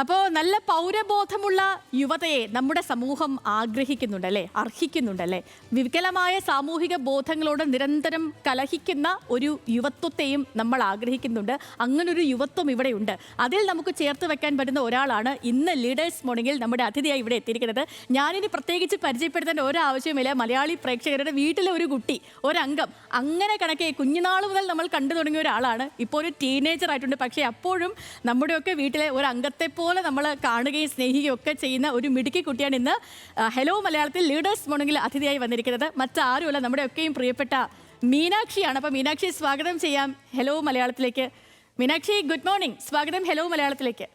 അപ്പോൾ നല്ല പൗരബോധമുള്ള യുവതയെ നമ്മുടെ സമൂഹം ആഗ്രഹിക്കുന്നുണ്ടല്ലേ? അല്ലേ അർഹിക്കുന്നുണ്ട് അല്ലേ വികലമായ സാമൂഹിക ബോധങ്ങളോട് നിരന്തരം കലഹിക്കുന്ന ഒരു യുവത്വത്തെയും നമ്മൾ ആഗ്രഹിക്കുന്നുണ്ട്. അങ്ങനൊരു യുവത്വം ഇവിടെയുണ്ട്. അതിൽ നമുക്ക് ചേർത്ത് വെക്കാൻ പറ്റുന്ന ഒരാളാണ് ഇന്ന് ലീഡേഴ്സ് മോർണിംഗിൽ നമ്മുടെ അതിഥിയായി ഇവിടെ എത്തിയിരിക്കുന്നത്. ഞാനിനി പ്രത്യേകിച്ച് പരിചയപ്പെടുത്തേണ്ട ഒരാവശ്യമില്ല. മലയാളി പ്രേക്ഷകരുടെ വീട്ടിലെ ഒരു കുട്ടി ഒരംഗം. അങ്ങനെ കണക്കെ കുഞ്ഞുനാൾ മുതൽ നമ്മൾ കണ്ടു തുടങ്ങിയ ഒരാളാണ്. ഇപ്പോൾ ഒരു ടീനേജർ ആയിട്ടുണ്ട്. പക്ഷേ അപ്പോഴും നമ്മുടെയൊക്കെ വീട്ടിലെ ഒരു അംഗത്തെ പോലെ നമ്മൾ കാണുകയും സ്നേഹിക്കുകയും ഒക്കെ ചെയ്യുന്ന ഒരു മിടുക്കി കുട്ടിയാണ് ഇന്ന് ഹലോ മലയാളത്തിൽ ലീഡേഴ്സ് മോർണിംഗിൽ അതിഥിയായി വന്നിരിക്കുന്നത്. മറ്റാരുമല്ല നമ്മുടെ ഒക്കെയും പ്രിയപ്പെട്ട മീനാക്ഷിയാണ്. അപ്പോൾ മീനാക്ഷി സ്വാഗതം ചെയ്യാം ഹലോ മലയാളത്തിലേക്ക്. മീനാക്ഷി ഗുഡ് മോർണിംഗ് സ്വാഗതം ഹലോ മലയാളത്തിലേക്ക്.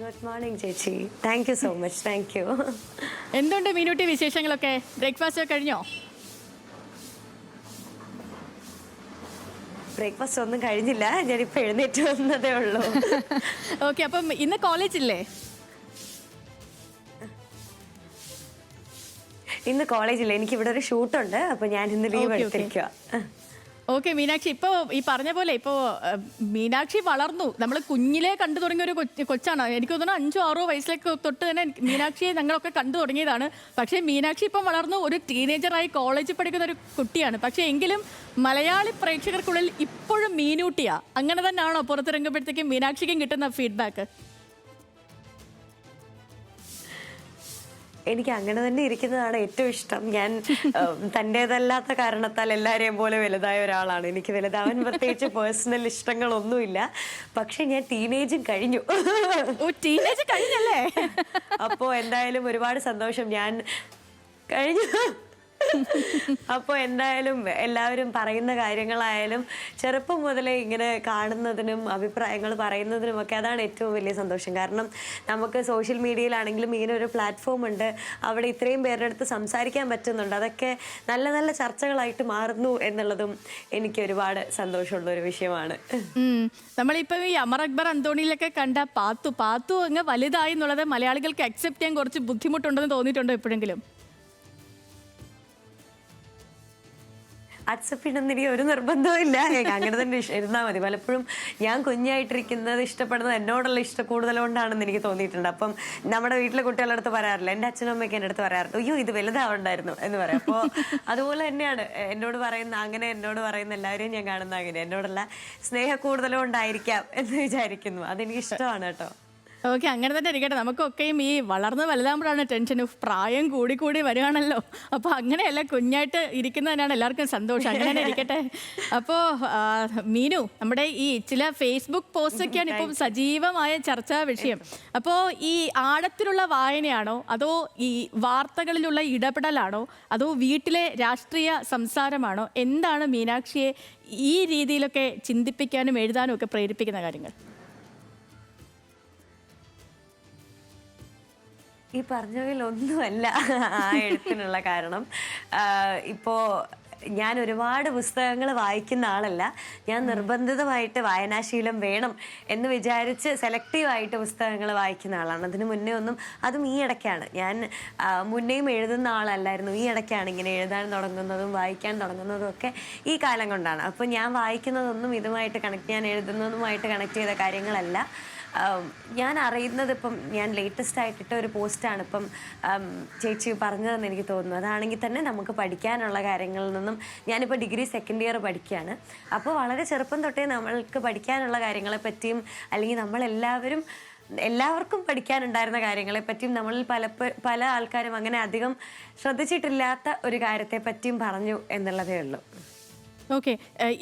ഗുഡ് മോർണിംഗ് ചേച്ചി. Thank you so much thank you എന്തുണ്ട് മീനൂട്ടി വിശേഷങ്ങളൊക്കെ? ബ്രേക്ക്ഫാസ്റ്റ് ഒക്കെ കഴിഞ്ഞോ? ബ്രേക്ക്ഫാസ്റ്റ് ഒന്നും കഴിഞ്ഞില്ല. ഞാനിപ്പോൾ എഴുന്നേറ്റ് വന്നതേ ഉള്ളൂ. ഓക്കെ അപ്പം ഇന്ന് കോളേജ് ഇല്ലേ? ഇന്ന് കോളേജില്ല എനിക്ക് ഇവിടെ ഒരു ഷൂട്ടുണ്ട് അപ്പൊ ഞാൻ ഇന്ന് ലീവ്. എടുത്തിരിക്കുക ഓക്കെ മീനാക്ഷി ഇപ്പോൾ ഈ പറഞ്ഞ പോലെ ഇപ്പോൾ മീനാക്ഷി വളർന്നു. നമ്മൾ കുഞ്ഞിലെ കണ്ടു തുടങ്ങിയ ഒരു കൊച്ച് കൊച്ചാണ്. എനിക്ക് തോന്നുന്നു അഞ്ചോ ആറോ വയസ്സിലേക്ക് തൊട്ട് തന്നെ മീനാക്ഷിയെ ഞങ്ങളൊക്കെ കണ്ടു തുടങ്ങിയതാണ്. പക്ഷേ മീനാക്ഷി ഇപ്പം വളർന്നു ഒരു ടീനേജറായി കോളേജിൽ പഠിക്കുന്ന ഒരു കുട്ടിയാണ്. പക്ഷേ എങ്കിലും മലയാളി പ്രേക്ഷകർക്കുള്ളിൽ ഇപ്പോഴും മീനൂട്ടിയാണ് അങ്ങനെ തന്നെയാണോ പുറത്തിറങ്ങുമ്പോഴത്തേക്കും മീനാക്ഷിക്കും കിട്ടുന്ന ഫീഡ്ബാക്ക് എനിക്ക് അങ്ങനെ തന്നെ ഇരിക്കുന്നതാണ് ഏറ്റവും ഇഷ്ടം. ഞാൻ തന്റെതല്ലാത്ത കാരണത്താൽ എല്ലാവരെയും പോലെ വലുതായ ഒരാളാണ്. എനിക്ക് വലുതാവാൻ പ്രത്യേകിച്ച് പേഴ്സണൽ ഇഷ്ടങ്ങളൊന്നുമില്ല. പക്ഷെ ഞാൻ ടീനേജും കഴിഞ്ഞു. ടീനേജ് കഴിഞ്ഞല്ലേ? അപ്പോൾ എന്തായാലും ഒരുപാട് സന്തോഷം. ഞാൻ കഴിഞ്ഞു. അപ്പോൾ എന്തായാലും എല്ലാവരും പറയുന്ന കാര്യങ്ങളായാലും ചെറുപ്പം മുതലേ ഇങ്ങനെ കാണുന്നതിനും അഭിപ്രായങ്ങൾ പറയുന്നതിനും ഒക്കെ അതാണ് ഏറ്റവും വലിയ സന്തോഷം. കാരണം നമുക്ക് സോഷ്യൽ മീഡിയയിലാണെങ്കിലും ഇങ്ങനെ ഒരു പ്ലാറ്റ്ഫോം ഉണ്ട്. അവിടെ ഇത്രയും പേരുടെ അടുത്ത് സംസാരിക്കാൻ പറ്റുന്നുണ്ട്. അതൊക്കെ നല്ല നല്ല ചർച്ചകളായിട്ട് മാറുന്നു എന്നുള്ളതും എനിക്ക് ഒരുപാട് സന്തോഷമുള്ള ഒരു വിഷയമാണ്. നമ്മളിപ്പോൾ നമ്മളിപ്പോ ഈ അമർ അക്ബർ അന്തോണിയിലൊക്കെ കണ്ട പാത്തു പാത്തു അങ്ങ് വലുതായി എന്നുള്ളത് മലയാളികൾക്ക് അക്സെപ്റ്റ് ചെയ്യാൻ കുറച്ച് ബുദ്ധിമുട്ടുണ്ടെന്ന് തോന്നിയിട്ടുണ്ടോ എപ്പോഴെങ്കിലും? അക്സെപ്റ്റ് എനിക്ക് ഒരു നിർബന്ധവും ഇല്ല. അങ്ങനെ തന്നെ ഇരുന്നാൽ ഇരുന്നാ മതി. പലപ്പോഴും ഞാൻ കുഞ്ഞായിട്ടിരിക്കുന്നത് ഇഷ്ടപ്പെടുന്നത് എന്നോടുള്ള ഇഷ്ടം കൂടുതലുകൊണ്ടാണെന്ന് എനിക്ക് തോന്നിയിട്ടുണ്ട്. അപ്പം നമ്മുടെ വീട്ടിലെ കുട്ടികളുടെ അടുത്ത് പറയാറില്ല. എന്റെ അച്ഛനും അമ്മയ്ക്ക് എന്റെ അടുത്ത് പറയാറുണ്ട്. അയ്യോ ഇത് വലുതാവണ്ടായിരുന്നു എന്ന് പറയാം. അപ്പോൾ അതുപോലെ തന്നെയാണ്. എന്നോട് പറയുന്ന അങ്ങനെ എന്നോട് പറയുന്ന എല്ലാവരെയും ഞാൻ കാണുന്ന അങ്ങനെ. എന്നോടുള്ള സ്നേഹ കൂടുതലുകൊണ്ടായിരിക്കാം എന്ന് വിചാരിക്കുന്നു. അതെനിക്ക് ഇഷ്ടമാണ് കേട്ടോ. ഓക്കെ അങ്ങനെ തന്നെ ഇരിക്കട്ടെ. നമുക്കൊക്കെയും ഈ വളർന്ന് വലുതാകുമ്പോഴാണ് ടെൻഷൻ പ്രായം കൂടി കൂടി വരികയാണല്ലോ അപ്പോൾ അങ്ങനെയല്ല കുഞ്ഞായിട്ട് ഇരിക്കുന്നതിനാണ് എല്ലാവർക്കും സന്തോഷം. അങ്ങനെ തന്നെ ഇരിക്കട്ടെ. അപ്പോൾ മീനു നമ്മുടെ ഈ ചില ഫേസ്ബുക്ക് പോസ്റ്റ് ഒക്കെയാണ് ഇപ്പം സജീവമായ ചർച്ചാ വിഷയം. അപ്പോൾ ഈ ആഴത്തിലുള്ള വായനയാണോ? അതോ ഈ വാർത്തകളിലുള്ള ഇടപെടലാണോ? അതോ വീട്ടിലെ രാഷ്ട്രീയ സംസാരമാണോ? എന്താണ് മീനാക്ഷിയെ ഈ രീതിയിലൊക്കെ ചിന്തിപ്പിക്കാനും എഴുതാനും ഒക്കെ പ്രേരിപ്പിക്കുന്ന കാര്യങ്ങൾ? ഈ പറഞ്ഞതിൽ ഒന്നുമല്ല ആ എഴുത്തിനുള്ള കാരണം. ഇപ്പോൾ ഇപ്പോ ഞാൻ ഒരുപാട് പുസ്തകങ്ങൾ വായിക്കുന്ന ആളല്ല. ഞാൻ നിർബന്ധിതമായിട്ട് വായനാശീലം വേണം എന്ന് വിചാരിച്ച് സെലക്റ്റീവായിട്ട് പുസ്തകങ്ങൾ വായിക്കുന്ന ആളാണ്. അതിന് മുന്നേ ഒന്നും അതും ഈ ഇടയ്ക്കാണ്. ഞാൻ മുന്നേയും എഴുതുന്ന ആളല്ലായിരുന്നു. ഈ ഇടയ്ക്കാണ് ഇങ്ങനെ എഴുതാൻ തുടങ്ങുന്നതും വായിക്കാൻ തുടങ്ങുന്നതും ഒക്കെ ഈ കാലം കൊണ്ടാണ്. അപ്പോൾ ഞാൻ വായിക്കുന്നതൊന്നും ഇതുമായിട്ട് കണക്ട് ഞാൻ എഴുതുന്നതുമായിട്ട് കണക്ട് ചെയ്ത കാര്യങ്ങളല്ല. ഞാൻ അറിയുന്നത് ഇപ്പം ഞാൻ ലേറ്റസ്റ്റ് ആയിട്ടിട്ട ഒരു പോസ്റ്റാണ് ഇപ്പം ചേച്ചി പറഞ്ഞതെന്ന് എനിക്ക് തോന്നുന്നു. അതാണെങ്കിൽ തന്നെ നമുക്ക് പഠിക്കാനുള്ള കാര്യങ്ങളിൽ നിന്നും ഞാനിപ്പോൾ ഡിഗ്രി സെക്കൻഡ് ഇയർ പഠിക്കുകയാണ് അപ്പോൾ വളരെ ചെറുപ്പം തൊട്ടേ നമ്മൾക്ക് പഠിക്കാനുള്ള കാര്യങ്ങളെ പറ്റിയും അല്ലെങ്കിൽ നമ്മളെല്ലാവരും എല്ലാവർക്കും പഠിക്കാനുണ്ടായിരുന്ന കാര്യങ്ങളെ പറ്റിയും നമ്മളിൽ പല പല ആൾക്കാരും അങ്ങനെ അധികം ശ്രദ്ധിച്ചിട്ടില്ലാത്ത ഒരു കാര്യത്തെ പറ്റിയും പറഞ്ഞു എന്നുള്ളതേ ഉള്ളൂ. ഓക്കെ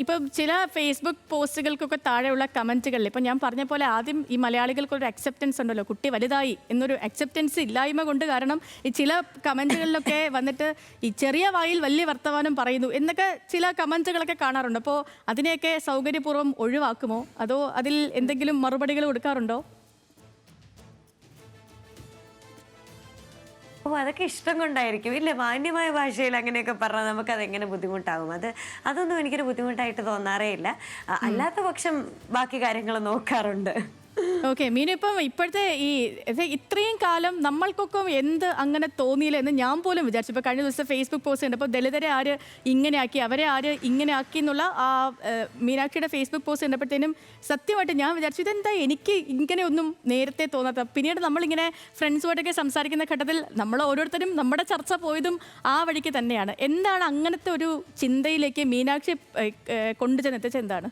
ഇപ്പം ചില ഫേസ്ബുക്ക് പോസ്റ്റുകൾക്കൊക്കെ താഴെയുള്ള കമന്റുകളിൽ ഇപ്പം ഞാൻ പറഞ്ഞ പോലെ ആദ്യം ഈ മലയാളികൾക്കൊരു അക്സെപ്റ്റൻസ് ഉണ്ടല്ലോ കുട്ടി വലുതായി എന്നൊരു അക്സെപ്റ്റൻസ് ഇല്ലായ്മ കൊണ്ട് കാരണം ഈ ചില കമന്റുകളിലൊക്കെ വന്നിട്ട് ഈ ചെറിയ വായിൽ വലിയ വർത്തമാനം പറയുന്നു എന്നൊക്കെ ചില കമന്റുകളൊക്കെ കാണാറുണ്ട്. അപ്പോൾ അതിനെയൊക്കെ സൗകര്യപൂർവം ഒഴിവാക്കുമോ? അതോ അതിൽ എന്തെങ്കിലും മറുപടികൾ കൊടുക്കാറുണ്ടോ? ഓ അതൊക്കെ ഇഷ്ടം കൊണ്ടായിരിക്കും. ഇല്ല? മാന്യമായ ഭാഷയിൽ അങ്ങനെയൊക്കെ പറഞ്ഞാൽ നമുക്ക് അതെങ്ങനെ ബുദ്ധിമുട്ടാകും? അത് അതൊന്നും എനിക്കൊരു ബുദ്ധിമുട്ടായിട്ട് തോന്നാറേ ഇല്ല. അല്ലാത്ത പക്ഷം ബാക്കി കാര്യങ്ങൾ നോക്കാറുണ്ട്. ഓക്കെ മീനു ഇപ്പം ഇപ്പോഴത്തെ ഈ ഇത് ഇത്രയും കാലം നമ്മൾക്കൊക്കെ എന്ത് അങ്ങനെ തോന്നിയില്ല എന്ന് ഞാൻ പോലും വിചാരിച്ചു. ഇപ്പൊ കഴിഞ്ഞ ദിവസം ഫേസ്ബുക്ക് പോസ്റ്റ് ഉണ്ട് അപ്പോൾ ദളിതരെ ആര് ഇങ്ങനെ ആക്കി അവരെ ആര് ഇങ്ങനെ ആക്കി എന്നുള്ള ആ മീനാക്ഷിയുടെ ഫേസ്ബുക്ക് പോസ്റ്റ് കണ്ടപ്പോഴത്തേനും സത്യമായിട്ട് ഞാൻ വിചാരിച്ചു ഇതെന്താ എനിക്ക് ഇങ്ങനെ ഒന്നും നേരത്തെ തോന്നാത്ത? പിന്നീട് നമ്മളിങ്ങനെ ഫ്രണ്ട്സുമായിട്ടൊക്കെ സംസാരിക്കുന്ന ഘട്ടത്തിൽ നമ്മൾ ഓരോരുത്തരും നമ്മുടെ ചർച്ച പോയതും ആ വഴിക്ക് തന്നെയാണ്. എന്താണ് അങ്ങനത്തെ ഒരു ചിന്തയിലേക്ക് മീനാക്ഷി ഏഹ്, എന്താണ്?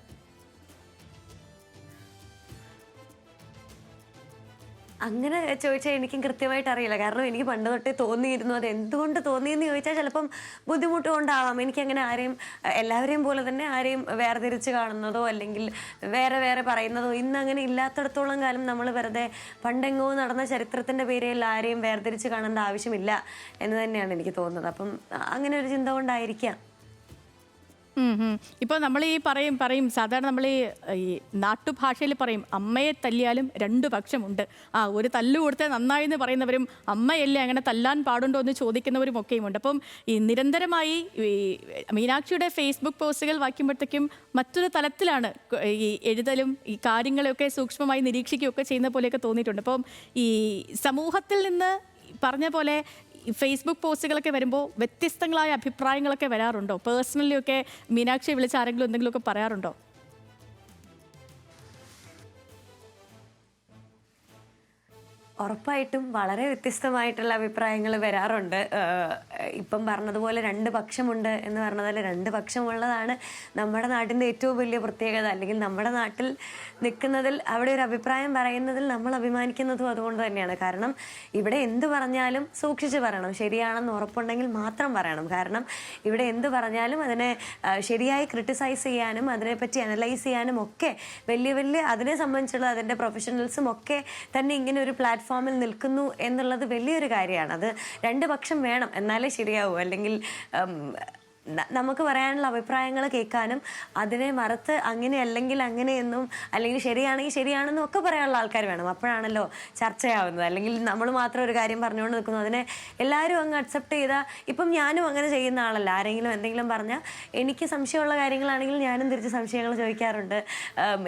അങ്ങനെ ചോദിച്ചാൽ എനിക്കും കൃത്യമായിട്ട് അറിയില്ല. കാരണം എനിക്ക് പണ്ട് തൊട്ടേ തോന്നിയിരുന്നു. അത് എന്തുകൊണ്ട് തോന്നിയെന്ന് ചോദിച്ചാൽ ചിലപ്പം ബുദ്ധിമുട്ട് കൊണ്ടാവാം എനിക്ക് അങ്ങനെ ആരെയും എല്ലാവരെയും പോലെ തന്നെ ആരെയും വേർതിരിച്ച് കാണുന്നതോ അല്ലെങ്കിൽ വേറെ വേറെ പറയുന്നതോ ഇന്ന് അങ്ങനെ ഇല്ലാത്തടത്തോളം കാലം നമ്മൾ വെറുതെ പണ്ടെങ്ങോ നടന്ന ചരിത്രത്തിന്റെ പേരിൽ ആരെയും വേർതിരിച്ച് കാണേണ്ട ആവശ്യമില്ല എന്ന് തന്നെയാണ് എനിക്ക് തോന്നുന്നത്. അപ്പം അങ്ങനെ ഒരു ചിന്ത കൊണ്ടായിരിക്കാം. ഇപ്പോൾ നമ്മൾ ഈ പറയും പറയും സാധാരണ നമ്മൾ ഈ ഈ നാട്ടുഭാഷയിൽ പറയും അമ്മയെ തല്ലിയാലും രണ്ടു പക്ഷമുണ്ട്. ആ ഒരു തല്ല് കൊടുത്താൽ നന്നായി എന്ന് പറയുന്നവരും അമ്മയല്ലേ അങ്ങനെ തല്ലാൻ പാടുണ്ടോ എന്ന് ചോദിക്കുന്നവരും ഒക്കെയുമുണ്ട്. അപ്പം ഈ നിരന്തരമായി ഈ മീനാക്ഷിയുടെ ഫേസ്ബുക്ക് പോസ്റ്റുകൾ വായിക്കുമ്പോഴത്തേക്കും മറ്റൊരു തലത്തിലാണ് ഈ എഴുതലും ഈ കാര്യങ്ങളെയൊക്കെ സൂക്ഷ്മമായി നിരീക്ഷിക്കുകയൊക്കെ ചെയ്യുന്ന പോലെയൊക്കെ തോന്നിയിട്ടുണ്ട്. അപ്പം ഈ സമൂഹത്തിൽ നിന്ന് പറഞ്ഞ പോലെ ഫേസ്ബുക്ക് പോസ്റ്റുകളൊക്കെ വരുമ്പോൾ വ്യത്യസ്തങ്ങളായ അഭിപ്രായങ്ങളൊക്കെ വരാറുണ്ടോ? പേഴ്സണലി ഒക്കെ മീനാക്ഷിയെ വിളിച്ച് ആരെങ്കിലും എന്തെങ്കിലുമൊക്കെ പറയാറുണ്ടോ? ഉറപ്പായിട്ടും വളരെ വ്യത്യസ്തമായിട്ടുള്ള അഭിപ്രായങ്ങൾ വരാറുണ്ട്. ഇപ്പം പറഞ്ഞതുപോലെ രണ്ട് പക്ഷമുണ്ട് എന്ന് പറഞ്ഞതിൽ രണ്ട് പക്ഷമുള്ളതാണ് നമ്മുടെ നാട്ടിന്റെ ഏറ്റവും വലിയ പ്രത്യേകത. അല്ലെങ്കിൽ നമ്മുടെ നാട്ടിൽ നിൽക്കുന്നതിൽ അവിടെ ഒരു അഭിപ്രായം പറയുന്നതിൽ നമ്മൾ അഭിമാനിക്കുന്നതും അതുകൊണ്ട് തന്നെയാണ്. കാരണം ഇവിടെ എന്ത് പറഞ്ഞാലും സൂക്ഷിച്ച് പറയണം. ശരിയാണെന്ന് ഉറപ്പുണ്ടെങ്കിൽ മാത്രം പറയണം. കാരണം ഇവിടെ എന്ത് പറഞ്ഞാലും അതിനെ ശരിയായി ക്രിട്ടിസൈസ് ചെയ്യാനും അതിനെപ്പറ്റി അനലൈസ് ചെയ്യാനും ഒക്കെ വലിയ വലിയ അതിനെ സംബന്ധിച്ചുള്ള അതിന്റെ പ്രൊഫഷണൽസും ഒക്കെ തന്നെ ഇങ്ങനെ ഒരു പ്ലാറ്റ്ഫോമിൽ നിൽക്കുന്നു എന്നുള്ളത് വലിയൊരു കാര്യമാണ്. അത് രണ്ട് പക്ഷം വേണം എന്നാലേ ശരിയാവൂ. അല്ലെങ്കിൽ നമുക്ക് പറയാനുള്ള അഭിപ്രായങ്ങൾ കേൾക്കാനും അതിനെ മറത്ത് അങ്ങനെ അല്ലെങ്കിൽ അങ്ങനെയെന്നും അല്ലെങ്കിൽ ശരിയാണെങ്കിൽ ശരിയാണെന്നും ഒക്കെ പറയാനുള്ള ആൾക്കാർ വേണം. അപ്പോഴാണല്ലോ ചർച്ചയാവുന്നത്. അല്ലെങ്കിൽ നമ്മൾ മാത്രം ഒരു കാര്യം പറഞ്ഞുകൊണ്ട് നിൽക്കുന്നു. അതിനെ എല്ലാവരും അങ്ങ് അക്സെപ്റ്റ് ചെയ്താൽ ഇപ്പം ഞാനും അങ്ങനെ ചെയ്യുന്ന ആളല്ല. ആരെങ്കിലും എന്തെങ്കിലും പറഞ്ഞാൽ എനിക്ക് സംശയമുള്ള കാര്യങ്ങളാണെങ്കിൽ ഞാനും തിരിച്ച് സംശയങ്ങൾ ചോദിക്കാറുണ്ട്.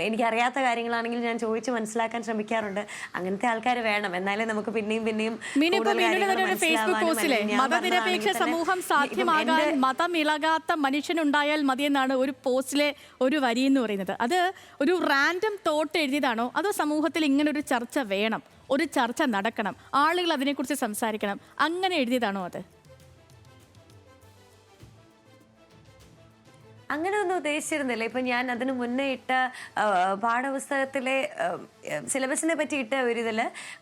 എനിക്കറിയാത്ത കാര്യങ്ങളാണെങ്കിൽ ഞാൻ ചോദിച്ച് മനസ്സിലാക്കാൻ ശ്രമിക്കാറുണ്ട്. അങ്ങനത്തെ ആൾക്കാർ വേണം. എന്നാലേ നമുക്ക് പിന്നെയും പിന്നെയും ഫേസ്ബുക്ക് പോസ്റ്റിലെ മതനിരപേക്ഷ സമൂഹം സാധ്യമാകാൻ എന്റെ മതമിളകാത്ത മനുഷ്യനുണ്ടായാൽ മതിയെന്നാണ് ഒരു പോസ്റ്റിലെ ഒരു വരി എന്ന് പറയുന്നത്. അത് ഒരു റാൻഡം തോട്ട് എഴുതിയതാണോ? അതോ സമൂഹത്തിൽ ഇങ്ങനെ ഒരു ചർച്ച വേണം? ഒരു ചർച്ച നടക്കണം. ആളുകൾ അതിനെക്കുറിച്ച് സംസാരിക്കണം. അങ്ങനെ എഴുതിയതാണോ അത്? അങ്ങനെ ഒന്നും ഉദ്ദേശിച്ചിരുന്നില്ല. ഇപ്പം ഞാൻ അതിന് മുന്നേ ഇട്ട പാഠപുസ്തകത്തിലെ സിലബസിനെ പറ്റി ഇട്ട ഒരു ഇതിൽ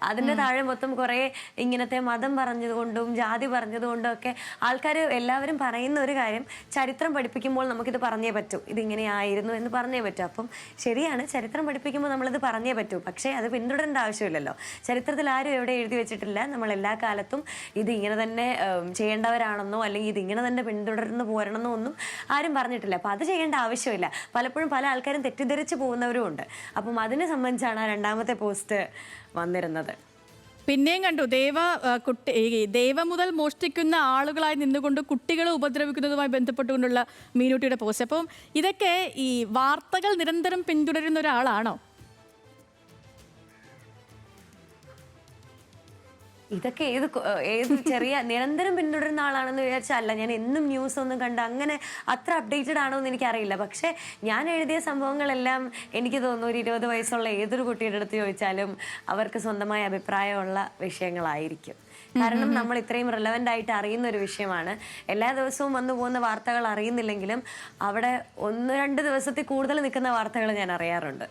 അതിന്റെ താഴെ മൊത്തം കുറേ ഇങ്ങനത്തെ മതം പറഞ്ഞതുകൊണ്ടും ജാതി പറഞ്ഞതുകൊണ്ടും ഒക്കെ ആൾക്കാർ എല്ലാവരും പറയുന്ന ഒരു കാര്യം ചരിത്രം പഠിപ്പിക്കുമ്പോൾ നമുക്കിത് പറഞ്ഞേ പറ്റൂ. ഇതിങ്ങനെ ആയിരുന്നു എന്ന് പറഞ്ഞേ പറ്റൂ. അപ്പം ശരിയാണ് ചരിത്രം പഠിപ്പിക്കുമ്പോൾ നമ്മളിത് പറഞ്ഞേ പറ്റൂ. പക്ഷേ അത് പിന്തുടരേണ്ട ആവശ്യമില്ലല്ലോ. ചരിത്രത്തിൽ ആരും എവിടെ എഴുതി വെച്ചിട്ടില്ല. നമ്മൾ എല്ലാ കാലത്തും ഇത് ഇങ്ങനെ തന്നെ ചെയ്യേണ്ടവരാണെന്നോ അല്ലെങ്കിൽ ഇത് ഇങ്ങനെ തന്നെ പിന്തുടർന്ന് പോരണമെന്നോ ഒന്നും ആരും പറഞ്ഞിട്ടില്ല. അപ്പം അത് ചെയ്യേണ്ട ആവശ്യമില്ല. പലപ്പോഴും പല ആൾക്കാരും തെറ്റിദ്ധരിച്ച് പോകുന്നവരും ഉണ്ട്. അപ്പം അതിനെ സംബന്ധിച്ചാണ് ആ രണ്ടാമത്തെ പോസ്റ്റ് വന്നിരുന്നത്. പിന്നെയും കണ്ടു ദേവ കുട്ടി ദേവ മുതൽ മോഷ്ടിക്കുന്ന ആളുകളായി നിന്നുകൊണ്ട് കുട്ടികളെ ഉപദ്രവിക്കുന്നതുമായി ബന്ധപ്പെട്ടുകൊണ്ടുള്ള മീനൂട്ടിയുടെ പോസ്റ്റ്. അപ്പം ഇതൊക്കെ ഈ വാർത്തകൾ നിരന്തരം പിന്തുടരുന്ന ഒരാളാണോ? ഇതൊക്കെ ഏത് ഏത് ചെറിയ നിരന്തരം പിന്തുടരുന്ന ആളാണെന്ന് വിചാരിച്ചല്ല ഞാൻ എന്നും ന്യൂസ് ഒന്നും കണ്ട അങ്ങനെ അത്ര അപ്ഡേറ്റഡ് ആണോ എന്ന് എനിക്കറിയില്ല. പക്ഷെ ഞാൻ എഴുതിയ സംഭവങ്ങളെല്ലാം എനിക്ക് തോന്നുന്നു ഒരു ഇരുപത് വയസ്സുള്ള ഏതൊരു കുട്ടിയുടെ അടുത്ത് ചോദിച്ചാലും അവർക്ക് സ്വന്തമായ അഭിപ്രായമുള്ള വിഷയങ്ങളായിരിക്കും. കാരണം നമ്മൾ ഇത്രയും റിലവന്റ് ആയിട്ട് അറിയുന്ന ഒരു വിഷയമാണ്. എല്ലാ ദിവസവും വന്നു പോകുന്ന വാർത്തകൾ അറിയുന്നില്ലെങ്കിലും അവിടെ ഒന്ന് രണ്ട് ദിവസത്തിൽ കൂടുതൽ നിൽക്കുന്ന വാർത്തകൾ ഞാൻ അറിയാറുണ്ട്.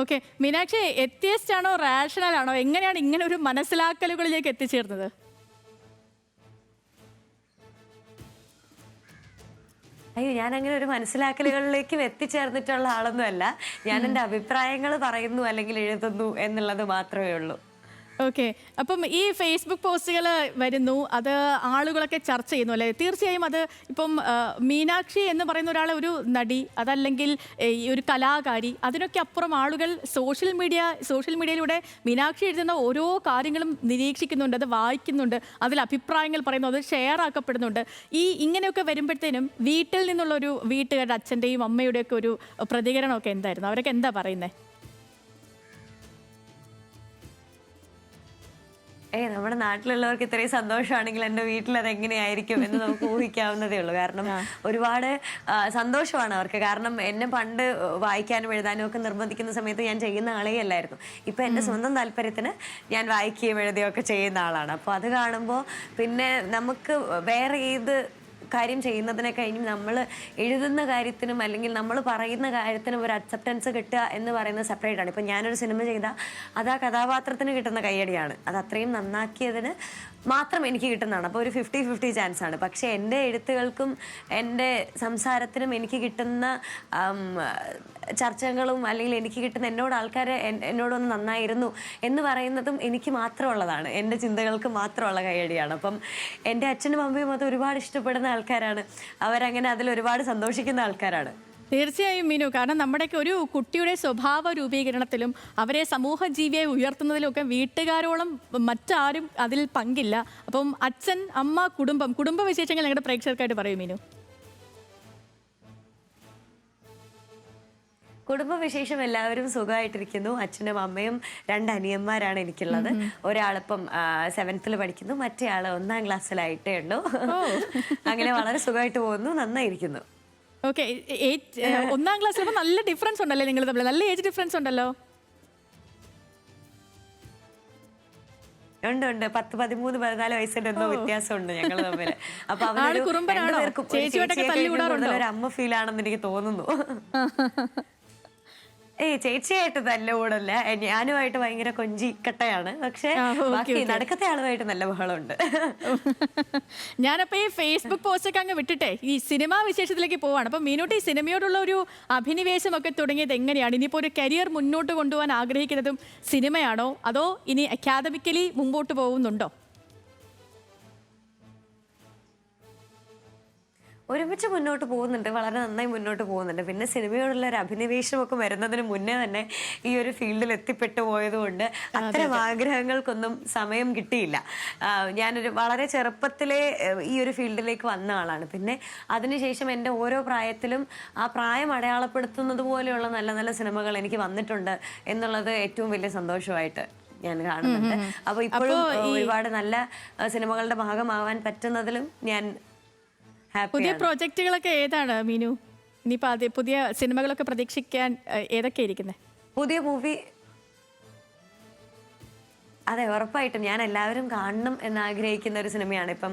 ഓക്കെ മീനാക്ഷി എത്തിയസ്റ്റ് ആണോ റാഷണൽ ആണോ? എങ്ങനെയാണ് ഇങ്ങനെ ഒരു മനസ്സിലാക്കലുകളിലേക്ക് എത്തിച്ചേർന്നത്? അയ്യോ ഞാൻ അങ്ങനെ ഒരു മനസ്സിലാക്കലുകളിലേക്കും എത്തിച്ചേർന്നിട്ടുള്ള ആളൊന്നുമല്ല. ഞാൻ എന്റെ അഭിപ്രായങ്ങൾ പറയുന്നു അല്ലെങ്കിൽ എഴുതുന്നു എന്നുള്ളത് മാത്രമേ ഉള്ളൂ. ഓക്കെ അപ്പം ഈ ഫേസ്ബുക്ക് പോസ്റ്റുകൾ വരുന്നു. അത് ആളുകളൊക്കെ ചർച്ച ചെയ്യുന്നു അല്ലേ? തീർച്ചയായും അത് ഇപ്പം മീനാക്ഷി എന്ന് പറയുന്ന ഒരാളെ ഒരു നടി അതല്ലെങ്കിൽ ഈ ഒരു കലാകാരി അതിനൊക്കെ അപ്പുറം ആളുകൾ സോഷ്യൽ മീഡിയ സോഷ്യൽ മീഡിയയിലൂടെ മീനാക്ഷി എഴുതുന്ന ഓരോ കാര്യങ്ങളും നിരീക്ഷിക്കുന്നുണ്ട് അത് വായിക്കുന്നുണ്ട് അതിൽ അഭിപ്രായങ്ങൾ പറയുന്നു അത് ഷെയർ ആക്കപ്പെടുന്നുണ്ട്. ഈ ഇങ്ങനെയൊക്കെ വരുമ്പോഴത്തേനും വീട്ടിൽ നിന്നുള്ളൊരു വീട്ടുകാരുടെ അച്ഛന്റെയും അമ്മയുടെയൊക്കെ ഒരു പ്രതികരണമൊക്കെ എന്തായിരുന്നു? അവരൊക്കെ എന്താ പറയുന്നത് ഏയ് നമ്മുടെ നാട്ടിലുള്ളവർക്ക് ഇത്രയും സന്തോഷമാണെങ്കിൽ എന്റെ വീട്ടിൽ അത് എങ്ങനെയായിരിക്കും എന്ന് നമുക്ക് ഊഹിക്കാവുന്നതേ ഉള്ളൂ. കാരണം ഒരുപാട് സന്തോഷമാണ് അവർക്ക്. കാരണം എന്നെ പണ്ട് വായിക്കാനും എഴുതാനും ഒക്കെ നിർബന്ധിക്കുന്ന സമയത്ത് ഞാൻ ചെയ്യുന്ന ആളേ അല്ലായിരുന്നു. ഇപ്പൊ എന്റെ സ്വന്തം താല്പര്യത്തിന് ഞാൻ വായിക്കുകയും എഴുതുകയും ഒക്കെ ചെയ്യുന്ന ആളാണ്. അപ്പോൾ അത് കാണുമ്പോൾ പിന്നെ നമുക്ക് വേറെ ഏത് കാര്യം ചെയ്യുന്നതിനെ കഴിഞ്ഞ് നമ്മൾ എഴുതുന്ന കാര്യത്തിനും അല്ലെങ്കിൽ നമ്മൾ പറയുന്ന കാര്യത്തിനും ഒരു അക്സെപ്റ്റൻസ് കിട്ടുക എന്ന് പറയുന്നത് സെപ്പറേറ്റ് ആണ്. ഇപ്പം ഞാനൊരു സിനിമ ചെയ്താൽ അത് ആ കഥാപാത്രത്തിന് കിട്ടുന്ന കയ്യടിയാണ്. അത് അത്രയും നന്നാക്കിയതിന് മാത്രം എനിക്ക് കിട്ടുന്നതാണ്. അപ്പോൾ ഒരു ഫിഫ്റ്റി ഫിഫ്റ്റി ചാൻസ് ആണ്. പക്ഷേ എന്റെ എഴുത്തുകൾക്കും എന്റെ സംസാരത്തിനും എനിക്ക് കിട്ടുന്ന ചർച്ചകളും അല്ലെങ്കിൽ എനിക്ക് കിട്ടുന്ന എന്നോട് ആൾക്കാർ എന്നോടൊന്ന് നന്നായിരുന്നു എന്ന് പറയുന്നതും എനിക്ക് മാത്രമുള്ളതാണ്. എന്റെ ചിന്തകൾക്ക് മാത്രമുള്ള കൈയടിയാണ്. അപ്പം എന്റെ അച്ഛനും അമ്മയും അത് ഒരുപാട് ഇഷ്ടപ്പെടുന്ന ആൾക്കാരാണ്. അവരങ്ങനെ അതിൽ ഒരുപാട് സന്തോഷിക്കുന്ന ആൾക്കാരാണ്. തീർച്ചയായും മീനു. കാരണം നമ്മുടെയൊക്കെ ഒരു കുട്ടിയുടെ സ്വഭാവ രൂപീകരണത്തിലും അവരെ സമൂഹ ജീവിയെ ഉയർത്തുന്നതിലും ഒക്കെ വീട്ടുകാരോളം മറ്റാരും അതിൽ പങ്കില്ല. അപ്പം അച്ഛൻ അമ്മ കുടുംബം കുടുംബ വിശേഷങ്ങൾ ഞങ്ങളുടെ പ്രേക്ഷകർക്കായിട്ട് പറയൂ മീനു. കുടുംബവിശേഷം എല്ലാവരും സുഖമായിട്ടിരിക്കുന്നു. അച്ഛനും അമ്മയും രണ്ട് അനിയന്മാരാണ് എനിക്കുള്ളത്. ഒരാളിപ്പം സെവൻത്തിൽ പഠിക്കുന്നു. മറ്റേ ആൾ ഒന്നാം ക്ലാസ്സിലായിട്ടേ ഉള്ളൂ. അങ്ങനെ വളരെ സുഖമായിട്ട് പോകുന്നു. നന്നായിരിക്കുന്നു. ഓക്കെ ഒന്നാം ക്ലാസ്സിൽ നല്ല ഡിഫറൻസ് ഉണ്ടല്ലേ നിങ്ങൾ തമ്മിൽ നല്ല ഏജ് ഡിഫറൻസ് ഉണ്ടല്ലോ. ഉണ്ട് ഉണ്ട്. പത്ത് പതിമൂന്ന് പതിനാല് വയസ്സിന്റെ എന്തോ വ്യത്യാസമുണ്ട് ഞങ്ങൾ തമ്മിൽ അപ്പൊ അവരൊരു ഒരു അമ്മ ഫീൽ ആണെന്ന് എനിക്ക് തോന്നുന്നു. ഏയ് ചേച്ചിയായിട്ട് നല്ല കൂടല്ല. ഞാനുമായിട്ട് ഭയങ്കര കൊഞ്ചിക്കട്ടയാണ് പക്ഷെ ബാക്കി നടക്കത്തെ ആളുമായിട്ട് നല്ല ബഹളമുണ്ട്. ഞാനപ്പോ ഈ ഫേസ്ബുക്ക് പോസ്റ്റ് ഒക്കെ അങ്ങ് വിട്ടിട്ടെ ഈ സിനിമാ വിശേഷത്തിലേക്ക് പോവാണ്. അപ്പൊ മീനോട്ട് ഈ സിനിമയോടുള്ള ഒരു അഭിനിവേശം ഒക്കെ തുടങ്ങിയത് എങ്ങനെയാണ്? ഇനിയിപ്പോ ഒരു കരിയർ മുന്നോട്ട് കൊണ്ടുപോകാൻ ആഗ്രഹിക്കുന്നതും സിനിമയാണോ? അതോ ഇനി അക്കാദമിക്കലി മുമ്പോട്ട് പോകുന്നുണ്ടോ? ഒരുമിച്ച് മുന്നോട്ട് പോകുന്നുണ്ട് വളരെ നന്നായി മുന്നോട്ട് പോകുന്നുണ്ട്. പിന്നെ സിനിമയോടുള്ള ഒരു അഭിനിവേശമൊക്കെ വരുന്നതിന് മുന്നേ തന്നെ ഈ ഒരു ഫീൽഡിൽ എത്തിപ്പെട്ടു പോയതുകൊണ്ട് അത്തരം ആഗ്രഹങ്ങൾക്കൊന്നും സമയം കിട്ടിയില്ല. ഞാനൊരു വളരെ ചെറുപ്പത്തിലെ ഈ ഒരു ഫീൽഡിലേക്ക് വന്ന ആളാണ്. പിന്നെ അതിനുശേഷം എന്റെ ഓരോ പ്രായത്തിലും ആ പ്രായം അടയാളപ്പെടുത്തുന്നത് പോലെയുള്ള നല്ല നല്ല സിനിമകൾ എനിക്ക് വന്നിട്ടുണ്ട് എന്നുള്ളത് ഏറ്റവും വലിയ സന്തോഷമായിട്ട് ഞാൻ കാണുന്നുണ്ട്. അപ്പോൾ ഇപ്പോഴും ഒരുപാട് നല്ല സിനിമകളുടെ ഭാഗമാവാൻ പറ്റുന്നതിലും ഞാൻ പുതിയ പ്രോജക്റ്റുകളൊക്കെ ഏതാണ് മീനു? ഇനിയിപ്പോ ആദ്യം പുതിയ സിനിമകളൊക്കെ പ്രതീക്ഷിക്കാൻ ഏതൊക്കെ ഇരിക്കുന്നത് പുതിയ മൂവി. അതെ ഉറപ്പായിട്ടും ഞാൻ എല്ലാവരും കാണണം എന്ന് ആഗ്രഹിക്കുന്ന ഒരു സിനിമയാണ്. ഇപ്പം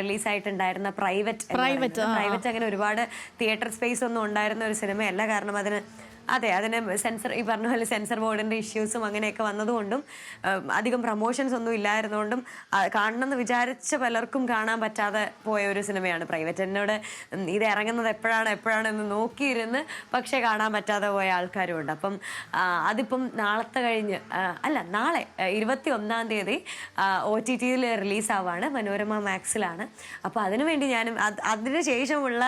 റിലീസായിട്ടുണ്ടായിരുന്ന പ്രൈവറ്റ് പ്രൈവറ്റ്. പ്രൈവറ്റ് അങ്ങനെ ഒരുപാട് തിയേറ്റർ സ്പേസ് ഒന്നും ഉണ്ടായിരുന്ന ഒരു സിനിമയല്ല. കാരണം അതിന് അതെ അതിന് സെൻസർ ഈ പറഞ്ഞ പോലെ സെൻസർ ബോർഡിന്റെ ഇഷ്യൂസും അങ്ങനെയൊക്കെ വന്നതുകൊണ്ടും അധികം പ്രൊമോഷൻസ് ഒന്നും ഇല്ലായിരുന്നുകൊണ്ടും കാണണമെന്ന് വിചാരിച്ച പലർക്കും കാണാൻ പറ്റാതെ പോയ ഒരു സിനിമയാണ് പ്രൈവറ്റ്. എന്നോട് ഇത് ഇറങ്ങുന്നത് എപ്പോഴാണ് എപ്പോഴാണ് എന്ന് നോക്കിയിരുന്ന് പക്ഷേ കാണാൻ പറ്റാതെ പോയ ആൾക്കാരും ഉണ്ട്. അപ്പം അതിപ്പം നാളത്തെ കഴിഞ്ഞ് അല്ല നാളെ ഇരുപത്തി ഒന്നാം തീയതി ഒ ടി ടിയിൽ റിലീസാവാണ് മനോരമ മാക്സിലാണ്. അപ്പോൾ അതിനുവേണ്ടി ഞാനും അത് ശേഷമുള്ള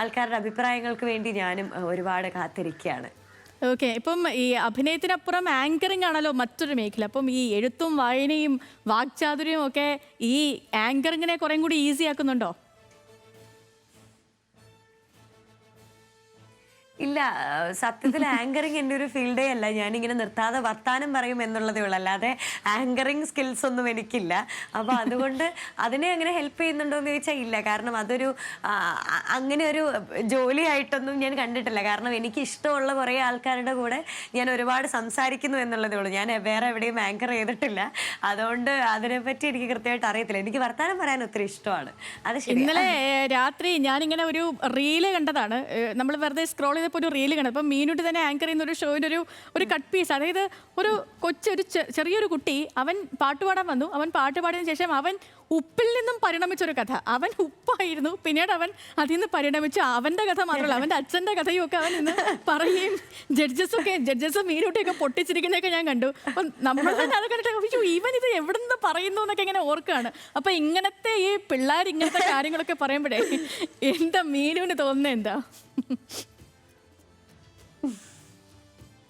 ആൾക്കാരുടെ അഭിപ്രായങ്ങൾക്ക് വേണ്ടി ഞാനും ഒരുപാട് കാത്തിരിക്കുകയാണ്. ഓക്കെ ഇപ്പം ഈ അഭിനയത്തിനപ്പുറം ആങ്കറിംഗ് ആണല്ലോ മറ്റൊരു മേഖല. അപ്പം ഈ എഴുത്തും വായനയും വാക്ചാതുര്യവും ഒക്കെ ഈ ആങ്കറിങ്ങിനെ കുറേ കൂടി ഈസി ആക്കുന്നുണ്ടോ? ഇല്ല സത്യത്തിൽ ആങ്കറിങ് എന്റെ ഒരു ഫീൽഡേ അല്ല. ഞാനിങ്ങനെ നിർത്താതെ വർത്താനം പറയും എന്നുള്ളതേ ഉള്ളൂ. അല്ലാതെ ആങ്കറിങ് സ്കിൽസ് ഒന്നും എനിക്കില്ല. അപ്പോൾ അതുകൊണ്ട് അതിനെ അങ്ങനെ ഹെൽപ്പ് ചെയ്യുന്നുണ്ടോ എന്ന് ചോദിച്ചാൽ ഇല്ല. കാരണം അതൊരു അങ്ങനെ ഒരു ജോലിയായിട്ടൊന്നും ഞാൻ കണ്ടിട്ടില്ല. കാരണം എനിക്ക് ഇഷ്ടമുള്ള കുറേ ആൾക്കാരുടെ കൂടെ ഞാൻ ഒരുപാട് സംസാരിക്കുന്നു എന്നുള്ളതേ ഉള്ളൂ. ഞാൻ വേറെ എവിടെയും ആങ്കർ ചെയ്തിട്ടില്ല. അതുകൊണ്ട് അതിനെപ്പറ്റി എനിക്ക് കൃത്യമായിട്ട് അറിയത്തില്ല. എനിക്ക് വർത്താനം പറയാൻ ഒത്തിരി ഇഷ്ടമാണ്. അത് ഇന്നലെ രാത്രി ഞാനിങ്ങനെ ഒരു റീൽ കണ്ടതാണ്. നമ്മൾ വെറുതെ സ്ക്രോൾ ചെയ്തപ്പോൾ ഒരു റീൽ കണ്ടത് അപ്പം മീനുട്ടി തന്നെ ആങ്കർ ചെയ്യുന്ന ഒരു ഷോയിന്റെ ഒരു ഒരു കട്ട് പീസ് അതായത് ഒരു കൊച്ചൊരു ചെറിയൊരു കുട്ടി അവൻ പാട്ട് പാടാൻ വന്നു. അവൻ പാട്ട് ശേഷം അവൻ ഉപ്പിൽ നിന്നും പരിണമിച്ചൊരു കഥ. അവൻ ഉപ്പായിരുന്നു. പിന്നീട് അവൻ അതിൽ നിന്ന് പരിണമിച്ച് അവന്റെ കഥ മാത്രമല്ല അവന്റെ അച്ഛന്റെ കഥയും ഒക്കെ അവൻ ഇന്ന് പറയുകയും ജഡ്ജസൊക്കെ ജഡ്ജസ് മീനുട്ടിയൊക്കെ പൊട്ടിച്ചിരിക്കുന്നതൊക്കെ ഞാൻ കണ്ടു. അപ്പം നമ്മൾ തന്നെ അത് കണ്ടിട്ട് ഇവൻ ഇത് എവിടെ നിന്ന് പറയുന്നു എന്നൊക്കെ ഇങ്ങനെ ഓർക്കുകയാണ്. അപ്പം ഇങ്ങനത്തെ ഈ പിള്ളേർ ഇങ്ങനത്തെ കാര്യങ്ങളൊക്കെ പറയുമ്പോഴേ എന്താ മീനുവിന് തോന്നുന്നത് എന്താ?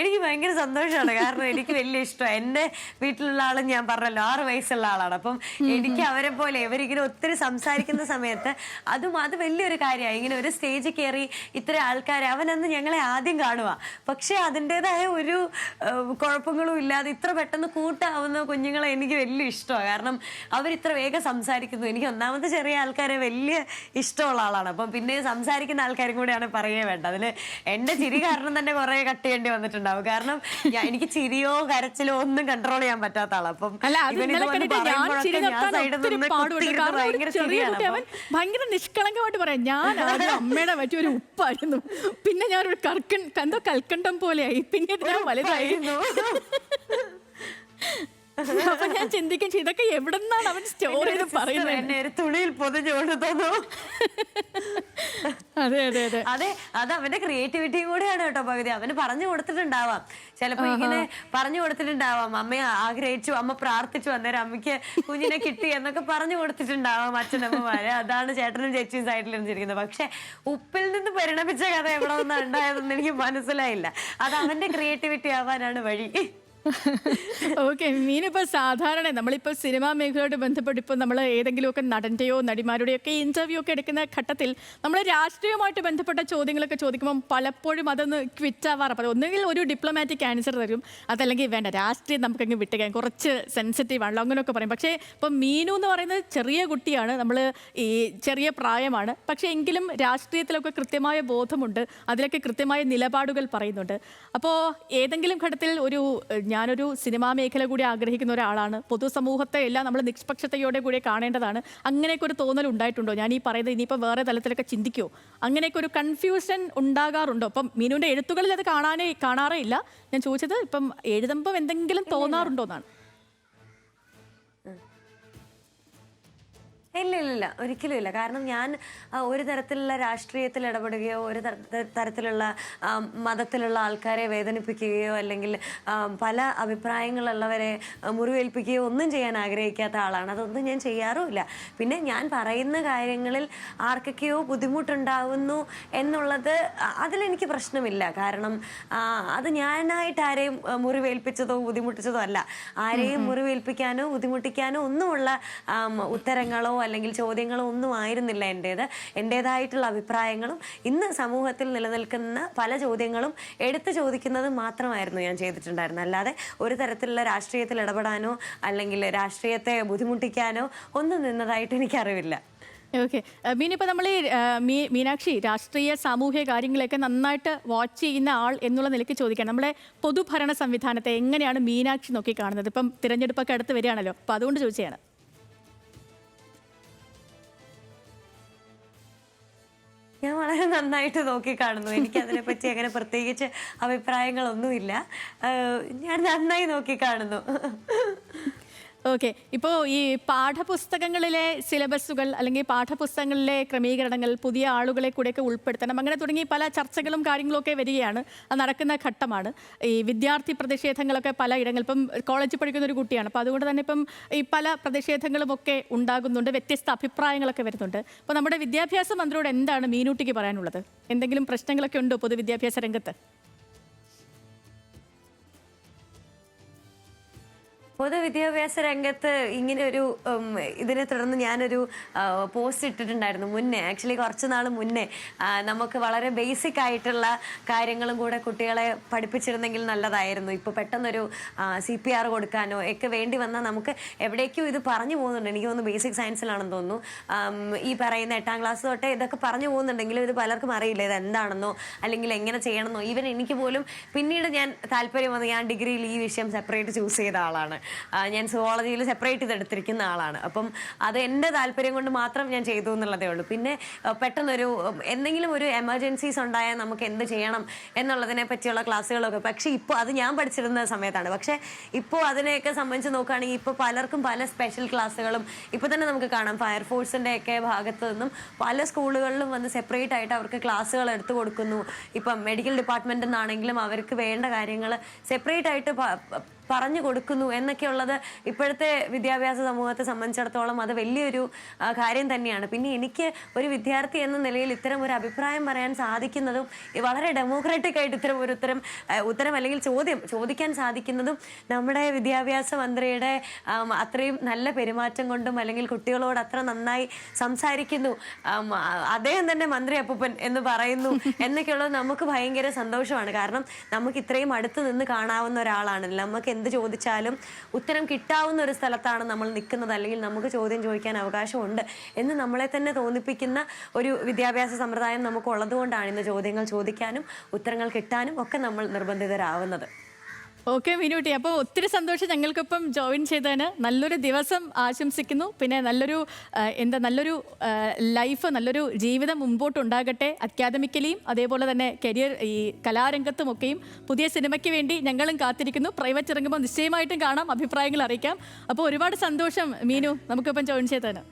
എനിക്ക് ഭയങ്കര സന്തോഷമാണ്. കാരണം എനിക്ക് വലിയ ഇഷ്ടം എന്റെ വീട്ടിലുള്ള ആളും ഞാൻ പറഞ്ഞല്ലോ ആറ് വയസ്സുള്ള ആളാണ്. അപ്പം എനിക്ക് അവരെ പോലെ ഇവരിങ്ങനെ ഒത്തിരി സംസാരിക്കുന്ന സമയത്ത് അതും അത് വലിയൊരു കാര്യമാണ്. ഇങ്ങനെ ഒരു സ്റ്റേജ് കയറി ഇത്ര ആൾക്കാർ അവനന്ന് ഞങ്ങളെ ആദ്യം കാണുക പക്ഷെ അതിന്റെതായ ഒരു കുഴപ്പങ്ങളും ഇല്ലാതെ ഇത്ര പെട്ടെന്ന് കൂട്ടാവുന്ന കുഞ്ഞുങ്ങളെ എനിക്ക് വലിയ ഇഷ്ടമാണ്. കാരണം അവർ ഇത്ര വേഗം സംസാരിക്കുന്നു. എനിക്ക് ഒന്നാമത്തെ ചെറിയ ആൾക്കാരെ വലിയ ഇഷ്ടമുള്ള ആളാണ്. അപ്പം പിന്നെ സംസാരിക്കുന്ന ആൾക്കാരും കൂടെയാണ് പറയേ വേണ്ട അതിന് എന്റെ ചിരി കാരണം തന്നെ കുറേ കട്ട് ചെയ്യേണ്ടി വന്നിട്ടുണ്ടാവും കാരണം ഞാൻ- എനിക്ക് ചിരിയോ കരച്ചിലോ ഒന്നും കൺട്രോൾ ചെയ്യാൻ പറ്റാത്ത ആളാ. അപ്പം ഭയങ്കര നിഷ്കളങ്കമായിട്ട് പറയാം. ഞാൻ ആദ്യം അമ്മയുടെ പറ്റിയ ഒരു ഉപ്പായിരുന്നു. പിന്നെ ഞാൻ ഒരു കർക്കൻ എന്തോ കൽക്കണ്ടം പോലെയായി. പിന്നെ ഞാൻ ഞാൻ വലുതായി. അപ്പൊ ഞാൻ ചിന്തിക്കും ചെയ്യും, ഇതൊക്കെ എവിടെ നിന്നാണ് അവൻ സ്റ്റോറി ചെയ്ത് പറയുന്നത്? എന്നെ ഒരു തുണിയിൽ പൊതിഞ്ഞുകൊണ്ട് തന്നു. അതെ അതെ അതെ. അതെ അത് അവന്റെ ക്രിയേറ്റിവിറ്റിയും കൂടെയാണ് കേട്ടോ പകുതി. അവന് പറഞ്ഞു കൊടുത്തിട്ടുണ്ടാവാം. ചിലപ്പോ ഇങ്ങനെ പറഞ്ഞു കൊടുത്തിട്ടുണ്ടാവാം. അമ്മയെ ആഗ്രഹിച്ചു അമ്മ പ്രാർത്ഥിച്ചു അന്നേരം അമ്മയ്ക്ക് കുഞ്ഞിനെ കിട്ടി എന്നൊക്കെ പറഞ്ഞു കൊടുത്തിട്ടുണ്ടാവാം അച്ഛനമ്മമാര്. അതാണ് ചേട്ടനും ചേച്ചിയും സൈഡിൽ ഇരുന്നിരിക്കുന്നത്. പക്ഷെ ഉപ്പിൽ നിന്ന് പരിണമിച്ച കഥ എവിടെ നിന്നാ ഉണ്ടായതെന്ന് എനിക്ക് മനസ്സിലായില്ല. അത് അവന്റെ ക്രിയേറ്റിവിറ്റി ആവാനാണ് വഴി. ഓക്കെ മീനിപ്പോ സാധാരണ നമ്മളിപ്പോ സിനിമാ മേഖലയോട് ബന്ധപ്പെട്ട് ഇപ്പോൾ നമ്മൾ ഏതെങ്കിലുമൊക്കെ നടന്റെയോ നടിമാരുടെയോ ഒക്കെ ഇന്റർവ്യൂ ഒക്കെ എടുക്കുന്ന ഘട്ടത്തിൽ നമ്മൾ രാഷ്ട്രീയമായിട്ട് ബന്ധപ്പെട്ട ചോദ്യങ്ങളൊക്കെ ചോദിക്കുമ്പോൾ പലപ്പോഴും അതൊന്ന് ക്വിറ്റ് ആവാറ്. പറയും ഒന്നുകിൽ ഒരു ഡിപ്ലോമാറ്റിക് ആൻസർ തരും. അതല്ലെങ്കിൽ വേണ്ട രാഷ്ട്രീയം നമുക്കങ്ങ് വിട്ടുകയും കുറച്ച് സെൻസിറ്റീവ് ആണല്ലോ അങ്ങനെയൊക്കെ പറയും. പക്ഷേ ഇപ്പം മീനു എന്ന് പറയുന്നത് ചെറിയ കുട്ടിയാണ്. നമ്മൾ ഈ ചെറിയ പ്രായമാണ്. പക്ഷേ എങ്കിലും രാഷ്ട്രീയത്തിലൊക്കെ കൃത്യമായ ബോധമുണ്ട്. അതിലൊക്കെ കൃത്യമായ നിലപാടുകൾ പറയുന്നുണ്ട്. അപ്പോൾ ഏതെങ്കിലും ഘട്ടത്തിൽ ഒരു ഞാനൊരു സിനിമാ മേഖല കൂടി ആഗ്രഹിക്കുന്ന ഒരാളാണ്. പൊതുസമൂഹത്തെ എല്ലാം നമ്മൾ നിഷ്പക്ഷതയോടെ കൂടി കാണേണ്ടതാണ്. അങ്ങനെയൊക്കെ ഒരു തോന്നൽ ഉണ്ടായിട്ടുണ്ടോ? ഞാൻ ഈ പറയുന്നത് ഇനിയിപ്പോൾ വേറെ തലത്തിലൊക്കെ ചിന്തിക്കുമോ അങ്ങനെയൊക്കെ ഒരു കൺഫ്യൂഷൻ ഉണ്ടാകാറുണ്ടോ? അപ്പം മീനുവിന്റെ എഴുത്തുകളിൽ അത് കാണാനേ കാണാറേ ഇല്ല. ഞാൻ ചോദിച്ചത് ഇപ്പം എഴുതുമ്പം എന്തെങ്കിലും തോന്നാറുണ്ടോ എന്നാണ് ഇല്ല ഇല്ല ഇല്ല ഒരിക്കലും ഇല്ല കാരണം ഞാൻ ആ, ഒരു തരത്തിലുള്ള രാഷ്ട്രീയത്തിൽ ഇടപെടുകയോ ഒരു തര- തരത്തിലുള്ള ആ, മതത്തിലുള്ള ആൾക്കാരെ വേദനിപ്പിക്കുകയോ അല്ലെങ്കിൽ ആ, പല അഭിപ്രായങ്ങളുള്ളവരെ ആ, മുറിവേൽപ്പിക്കുകയോ ഒന്നും ചെയ്യാൻ ആഗ്രഹിക്കാത്ത ആളാണ്. അതൊന്നും ഞാൻ ചെയ്യാറുമില്ല. പിന്നെ ഞാൻ പറയുന്ന കാര്യങ്ങളിൽ ആർക്കൊക്കെയോ ബുദ്ധിമുട്ടുണ്ടാവുന്നു എന്നുള്ളത് അ- അതിലെനിക്ക് പ്രശ്നമില്ല. കാരണം ആ, അത് ഞാനായിട്ട് ആരെയും ആ, മുറിവേൽപ്പിച്ചതോ ബുദ്ധിമുട്ടിച്ചതോ അല്ല. ആരെയും മുറിവേൽപ്പിക്കാനോ ബുദ്ധിമുട്ടിക്കാനോ ഒന്നുമുള്ള ആം, ഉത്തരങ്ങളോ അല്ലെങ്കിൽ ചോദ്യങ്ങളോ ഒന്നും ആയിരുന്നില്ല എന്റേത് എന്റേതായിട്ടുള്ള അഭിപ്രായങ്ങളും ഇന്ന് സമൂഹത്തിൽ നിലനിൽക്കുന്ന പല ചോദ്യങ്ങളും എടുത്തു ചോദിക്കുന്നത് മാത്രമായിരുന്നു ഞാൻ ചെയ്തിട്ടുണ്ടായിരുന്നത്. അല്ലാതെ ഒരു തരത്തിലുള്ള രാഷ്ട്രീയത്തിൽ ഇടപെടാനോ അല്ലെങ്കിൽ രാഷ്ട്രീയത്തെ ബുദ്ധിമുട്ടിക്കാനോ ഒന്നും നിന്നതായിട്ട് എനിക്കറിവില്ല. ഓക്കെ. മീനിപ്പോൾ നമ്മൾ മീ മീനാക്ഷി രാഷ്ട്രീയ സാമൂഹ്യ കാര്യങ്ങളെയൊക്കെ നന്നായിട്ട് വാച്ച് ചെയ്യുന്ന ആൾ എന്നുള്ള നിലയ്ക്ക് ചോദിക്കാം. നമ്മുടെ പൊതുഭരണ സംവിധാനത്തെ എങ്ങനെയാണ് മീനാക്ഷി നോക്കി കാണുന്നത്? ഇപ്പം തിരഞ്ഞെടുപ്പൊക്കെ അടുത്ത് വരികയാണല്ലോ. അപ്പോൾ അതുകൊണ്ട് ചോദിച്ചതാണ്. ഞാൻ വളരെ നന്നായിട്ട് നോക്കി കാണുന്നു എനിക്ക് അതിനെപ്പറ്റി അങ്ങനെ പ്രത്യേകിച്ച് അഭിപ്രായങ്ങളൊന്നുമില്ല. ഞാൻ നന്നായി നോക്കി കാണുന്നു ഓക്കെ ഇപ്പോൾ ഈ പാഠപുസ്തകങ്ങളിലെ സിലബസുകൾ അല്ലെങ്കിൽ പാഠപുസ്തകങ്ങളിലെ ക്രമീകരണങ്ങൾ പുതിയ ആളുകളെ കൂടെയൊക്കെ ഉൾപ്പെടുത്തണം അങ്ങനെ തുടങ്ങി പല ചർച്ചകളും കാര്യങ്ങളൊക്കെ വരികയാണ്. അത് നടക്കുന്ന ഘട്ടമാണ്. ഈ വിദ്യാർത്ഥി പ്രതിഷേധങ്ങളൊക്കെ പല ഇടങ്ങൾ ഇപ്പം കോളേജിൽ പഠിക്കുന്ന ഒരു കുട്ടിയാണ്. അപ്പോൾ അതുകൊണ്ട് തന്നെ ഇപ്പം ഈ പല പ്രതിഷേധങ്ങളും ഒക്കെ ഉണ്ടാകുന്നുണ്ട് വ്യത്യസ്ത അഭിപ്രായങ്ങളൊക്കെ വരുന്നുണ്ട്. അപ്പോൾ നമ്മുടെ വിദ്യാഭ്യാസ മന്ത്രിയോട് എന്താണ് മീനൂട്ടിക്ക് പറയാനുള്ളത്? എന്തെങ്കിലും പ്രശ്നങ്ങളൊക്കെ ഉണ്ടോ പൊതുവിദ്യാഭ്യാസ രംഗത്ത്? പൊതുവിദ്യാഭ്യാസ രംഗത്ത് ഇങ്ങനെ ഒരു ഇതിനെ തുടർന്ന് ഞാനൊരു പോസ്റ്റ് ഇട്ടിട്ടുണ്ടായിരുന്നു മുന്നേ. ആക്ച്വലി കുറച്ച് നാൾ മുന്നേ. നമുക്ക് വളരെ ബേസിക് ആയിട്ടുള്ള കാര്യങ്ങളും കൂടെ കുട്ടികളെ പഠിപ്പിച്ചിരുന്നെങ്കിൽ നല്ലതായിരുന്നു. ഇപ്പോൾ പെട്ടെന്നൊരു സി പി ആർ കൊടുക്കാനോ ഒക്കെ വേണ്ടി വന്നാൽ നമുക്ക് എവിടേക്കും ഇത് പറഞ്ഞു പോകുന്നുണ്ട്. എനിക്ക് തോന്നുന്നു ബേസിക് സയൻസിലാണെന്ന് തോന്നുന്നു. ഈ പറയുന്ന എട്ടാം ക്ലാസ് തൊട്ടേ ഇതൊക്കെ പറഞ്ഞു പോകുന്നുണ്ടെങ്കിലും ഇത് പലർക്കും അറിയില്ല. ഇത് എന്താണെന്നോ അല്ലെങ്കിൽ എങ്ങനെ ചെയ്യണമെന്നോ. ഈവൻ എനിക്ക് പോലും പിന്നീട് ഞാൻ താല്പര്യം വന്ന്. ഞാൻ ഡിഗ്രിയിൽ ഈ വിഷയം സെപ്പറേറ്റ് ചൂസ് ചെയ്ത ആളാണ്. ഞാൻ സുവോളജിയിൽ സെപ്പറേറ്റ് ചെയ്ത് എടുത്തിരിക്കുന്ന ആളാണ്. അപ്പം അത് എന്റെ താല്പര്യം കൊണ്ട് മാത്രം ഞാൻ ചെയ്തു എന്നുള്ളതേ ഉള്ളൂ. പിന്നെ പെട്ടെന്നൊരു എന്തെങ്കിലും ഒരു എമർജൻസീസ് ഉണ്ടായാൽ നമുക്ക് എന്ത് ചെയ്യണം എന്നുള്ളതിനെ പറ്റിയുള്ള ക്ലാസ്സുകളൊക്കെ. പക്ഷേ ഇപ്പോൾ അത് ഞാൻ പഠിച്ചിരുന്ന സമയത്താണ്. പക്ഷേ ഇപ്പോൾ അതിനെയൊക്കെ സംബന്ധിച്ച് നോക്കുകയാണെങ്കിൽ ഇപ്പോൾ പലർക്കും പല സ്പെഷ്യൽ ക്ലാസ്സുകളും ഇപ്പോൾ തന്നെ നമുക്ക് കാണാം. ഫയർഫോഴ്സിന്റെ ഒക്കെ ഭാഗത്ത് നിന്നും പല സ്കൂളുകളിലും വന്ന് സെപ്പറേറ്റ് ആയിട്ട് അവർക്ക് ക്ലാസ്സുകൾ എടുത്തു കൊടുക്കുന്നു. ഇപ്പം മെഡിക്കൽ ഡിപ്പാർട്ട്മെന്റിൽ നിന്നാണെങ്കിലും അവർക്ക് വേണ്ട കാര്യങ്ങൾ സെപ്പറേറ്റ് ആയിട്ട് പറഞ്ഞു കൊടുക്കുന്നു എന്നൊക്കെയുള്ളത് ഇപ്പോഴത്തെ വിദ്യാഭ്യാസ സമൂഹത്തെ സംബന്ധിച്ചിടത്തോളം അത് വലിയൊരു കാര്യം തന്നെയാണ്. പിന്നെ എനിക്ക് ഒരു വിദ്യാർത്ഥി എന്ന നിലയിൽ ഇത്തരം ഒരു അഭിപ്രായം പറയാൻ സാധിക്കുന്നതും വളരെ ഡെമോക്രാറ്റിക് ആയിട്ട് ഇത്തരം ഒരു ഉത്തരം ഉത്തരം അല്ലെങ്കിൽ ചോദ്യം ചോദിക്കാൻ സാധിക്കുന്നതും നമ്മുടെ വിദ്യാഭ്യാസ മന്ത്രിയുടെ അത്രയും നല്ല പെരുമാറ്റം കൊണ്ടും അല്ലെങ്കിൽ കുട്ടികളോട് അത്ര നന്നായി സംസാരിക്കുന്നു. അദ്ദേഹം തന്നെ മന്ത്രി അപ്പൂപ്പൻ എന്ന് പറയുന്നു എന്നൊക്കെയുള്ളത് നമുക്ക് ഭയങ്കര സന്തോഷമാണ്. കാരണം നമുക്ക് ഇത്രയും അടുത്ത് നിന്ന് കാണാവുന്ന ഒരാളാണ്. നമുക്ക് എന്ത് ചോദിച്ചാലും ഉത്തരം കിട്ടാവുന്ന ഒരു സ്ഥലത്താണ് നമ്മൾ നിൽക്കുന്നത്. അല്ലെങ്കിൽ നമുക്ക് ചോദ്യം ചോദിക്കാൻ അവകാശമുണ്ട് എന്ന് നമ്മളെ തന്നെ തോന്നിപ്പിക്കുന്ന ഒരു വിദ്യാഭ്യാസ സമ്പ്രദായം നമുക്ക് ഉള്ളതുകൊണ്ടാണ് ഇന്ന് ചോദ്യങ്ങൾ ചോദിക്കാനും ഉത്തരങ്ങൾ കിട്ടാനും ഒക്കെ നമ്മൾ നിർബന്ധിതരാവുന്നത്. ഓക്കെ മീനുട്ടി. അപ്പോൾ ഒത്തിരി സന്തോഷം ഞങ്ങൾക്കൊപ്പം ജോയിൻ ചെയ്തതിന്. നല്ലൊരു ദിവസം ആശംസിക്കുന്നു. പിന്നെ നല്ലൊരു എന്താ നല്ലൊരു ലൈഫ് നല്ലൊരു ജീവിതം മുമ്പോട്ട് ഉണ്ടാകട്ടെ അക്കാദമിക്കലിയും അതേപോലെ തന്നെ കരിയർ ഈ കലാരംഗത്തുമൊക്കെയും പുതിയ സിനിമയ്ക്ക് വേണ്ടി ഞങ്ങളും കാത്തിരിക്കുന്നു. പ്രൈവറ്റ് ഇറങ്ങുമ്പോൾ നിശ്ചയമായിട്ടും കാണാം. അഭിപ്രായങ്ങൾ അറിയിക്കാം. അപ്പോൾ ഒരുപാട് സന്തോഷം മീനു നമുക്കിപ്പം ജോയിൻ ചെയ്തതിന്.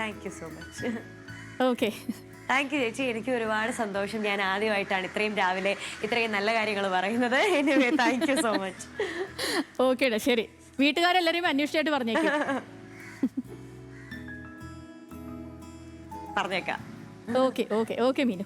Thank you so much okay. Thank you ചേച്ചി. എനിക്ക് ഒരുപാട് സന്തോഷം. ഞാൻ ആദ്യമായിട്ടാണ് ഇത്രയും രാവിലെ ഇത്രയും നല്ല കാര്യങ്ങൾ പറയുന്നത്. Anyway thank you so much ഓക്കേടാ ശരി. വീട്ടുകാരെല്ലാരെയും അന്വേഷിച്ചായിട്ട് പറഞ്ഞേക്ക. പറഞ്ഞേക്കാം. Okay okay okay Meenu.